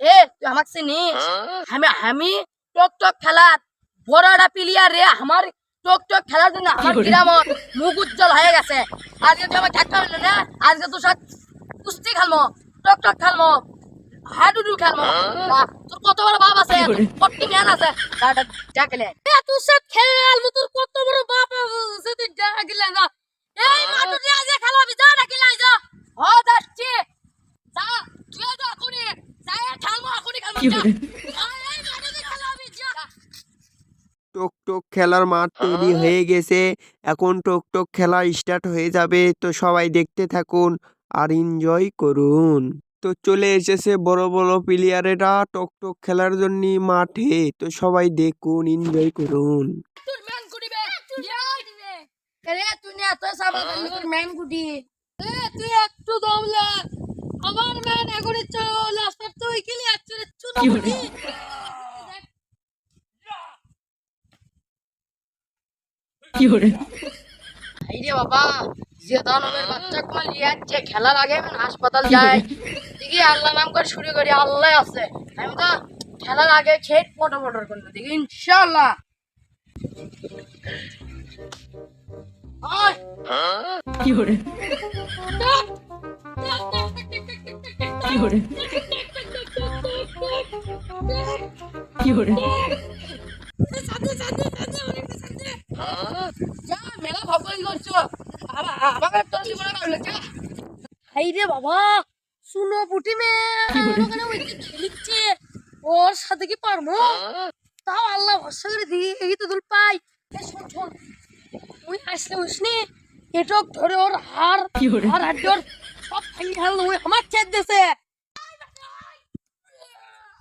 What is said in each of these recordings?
এ তুই আমাকে চিনিস? আমি আমি টক টক বড়টা প্লেয়ার রে আমার টক টক খেলার জন্য আমার গ্রামত মুখ উজ্জ্বল হয়ে গেছে। আজকে তুই আমার না? আজকে তোর সাথে কুস্তি খেলব টক টক খেলব হাডুডু আহ, তোর কত বড় বাপ আছে? কত জ্ঞান আছে? ডাকলে এ তোর সাথে খেলব তোর কত বড় বাপ আছে? তুই ডাকলে না? এই মাঠে আজকে যা ডাকিলাই যা হ যাচ্ছি যা তুই যা এখনই যাই খেলব যা। টোক টোক খেলার মাঠ তৈরি হয়ে গেছে। এখন টোক টোক খেলা স্টার্ট হয়ে যাবে। তো সবাই দেখতে থাকুন আর এনজয় করুন। তো চলে এসেছে বড় বড় প্লেয়ারেরা টোক টোক খেলার জন্য মাঠে। তো সবাই দেখুন এনজয় করুন। তুই একটু দমলা আমার ম্যান এখন চলে আসতে তুই কি লিয়ে চলে চুনা কুটি আইরে বাবা যে দানবের বাচ্চা কোন লিয়ে যাচ্ছে খেলার আগে এখন হাসপাতাল যায়। দেখি আল্লাহ নাম করে শুরু করি আল্লাহ আছে। আমি তো খেলার আগে খেট ফটো ফটো করতে দেখি ইনশাআল্লাহ। আয়। যা যা হাই রে বাবা শুনো পুটি মে। ওখানে ওই যে খেলিচ্ছে ওর সাথে কি পারব? তাও আল্লাহ ভরসা করে দিই এই তো দুল পাই। এ শোন শোন। ওই আসলে উসনি এটক ধরে ওর হার হার হাড্ডি ওর সব ভাঙি খেললো ওই আমার চেত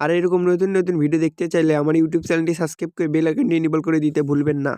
আর এরকম নতুন নতুন ভিডিও দেখতে চাইলে আমার ইউটিউব চ্যানেলটি সাবস্ক্রাইব করে বেল আইকনটি এনেবল করে দিতে ভুলবেন না।